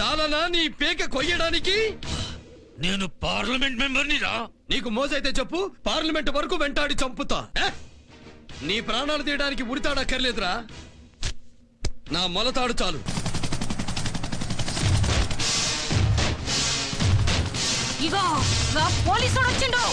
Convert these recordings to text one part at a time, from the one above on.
చాలనా నీ పేక కొయ్యడానికి? నేను పార్లమెంట్ మెంబర్ని రా నీకు మోసైతే చెప్పు పార్లమెంట్ వరకు వెంటాడి చంపుతా? నీ ప్రాణాలు తీయడానికి ఉరితాడక్కర్లేదురా. నా మొలతాడు చాలు. ఇగో రా పోలీసుడు వచ్చిండు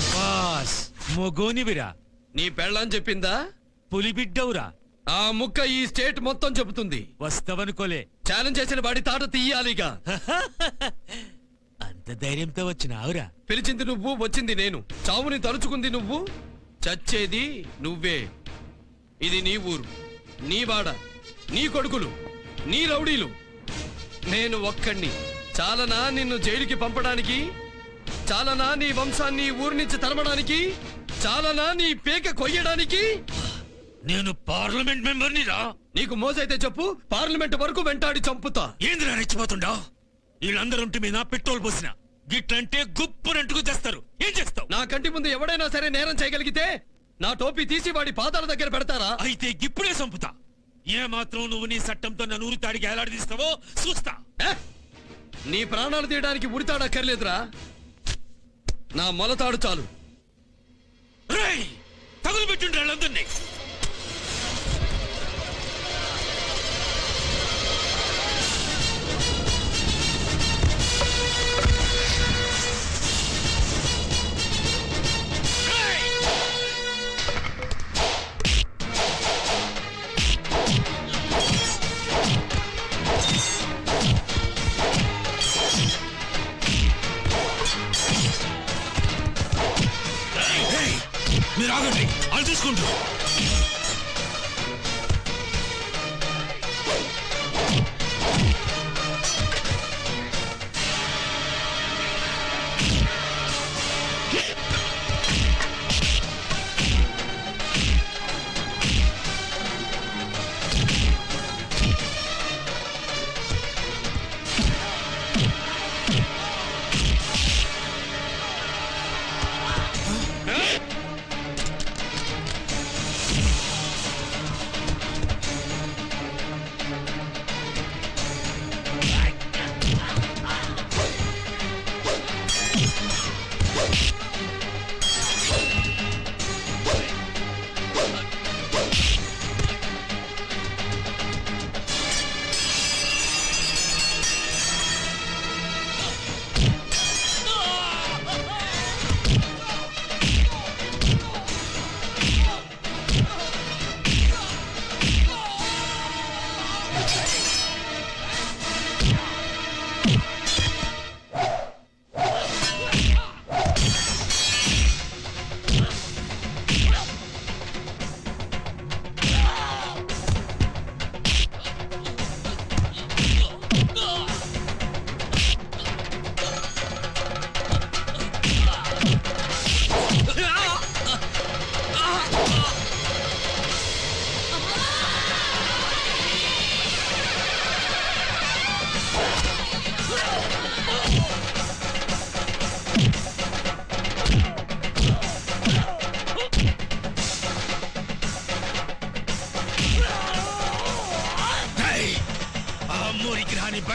శబాస్ మొగోనివిరా నీ పెళ్ళని చెప్పిందా? పులి బిడ్డవురా ఆ ముక్క ఈ స్టేట్ మొత్తం చెబుతుంది. వస్తావనుకోలే. ఛాలెంజ్ చేసిన వాడి తాట తీయాలిగా. అంత ధైర్యంతో వచ్చినావురా పిలిచింది నువ్వు వచ్చింది నేను. చావుని తలుచుకుంది నువ్వు చచ్చేది నువ్వే. ఇది నీ ఊరు నీ వాడ నీ కొడుకులు నీ రౌడీలు. నేను ఒక్కడిని చాలనా నిన్ను జైలుకి పంపడానికి? చాలనా నీ వంశాన్ని ఊరి నుంచి తరమడానికి? చాలనా నీ పేక కొయ్యడానికి? నేను పార్లమెంట్ మెంబర్ని రా. నీకు మోసైతే చెప్పు పార్లమెంట్ వరకు వెంటాడి చంపుతా. ఏందిరా రెచ్చిపోతుండా? వీళ్ళందరూ ఉంటే మీద పెట్రోల్ పోసిన. గిట్లంటే గుప్పునంటుకు తెస్తారు. ఏం చేస్తావు? నా కంటి ముందు ఎవడైనా సరే నేరం చేయగలిగితే నా టోపీ తీసి వాడి పాదాల దగ్గర పెడతారా? అయితే గిప్పుడే చంపుతా. ఏ మాత్రం నువ్వు నీ చట్టంతో నన్ను ఊరితాడికి ఎలాడదీస్తావో చూస్తా. ఏ? నీ ప్రాణాలు తీయడానికి ఉరితాడక్కర్లేదురా. నా మొలతాడు చాలు. రేయ్ తగులు పెట్టుండ్రు వాళ్ళందరినీ. మీరు ఆగండి. అది తీసుకుంటారు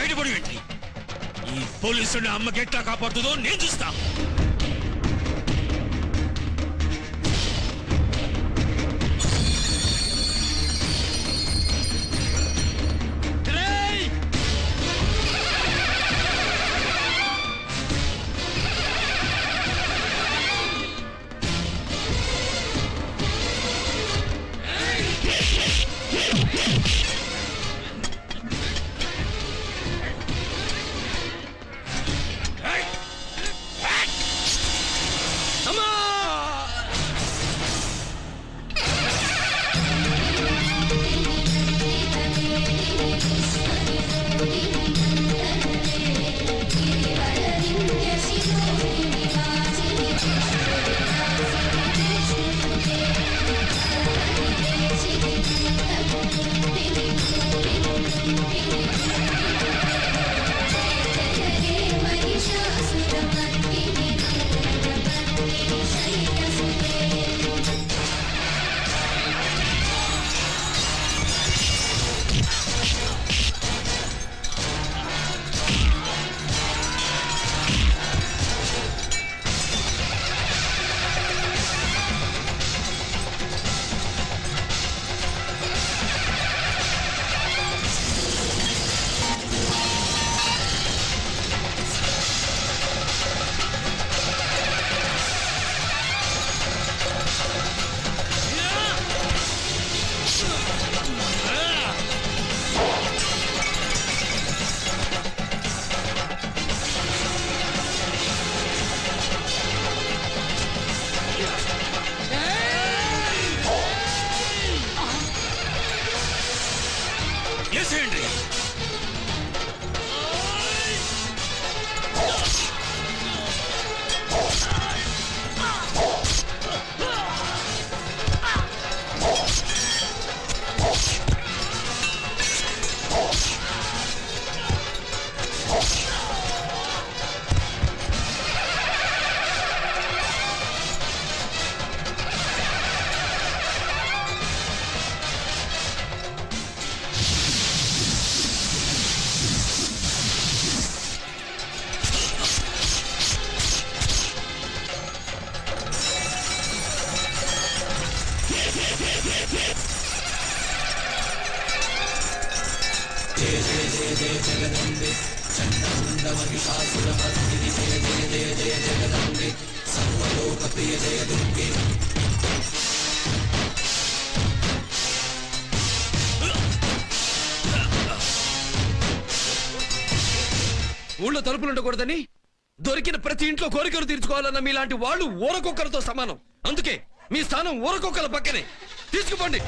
బయటపడి పెట్టి ఈ పోలీసుని అమ్మకి ఎట్లా కాపాడుతుందో నేను చూస్తా. Miss Henry. వేసేయండి ఊళ్ళో తలుపులు ఉండకూడదని దొరికిన ప్రతి ఇంట్లో కోరికలు తీర్చుకోవాలన్న మీలాంటి వాళ్ళు ఊరకొక్కలతో సమానం. అందుకే మీ స్థానం ఊరకొక్కల పక్కనే. తీసుకుపోండి.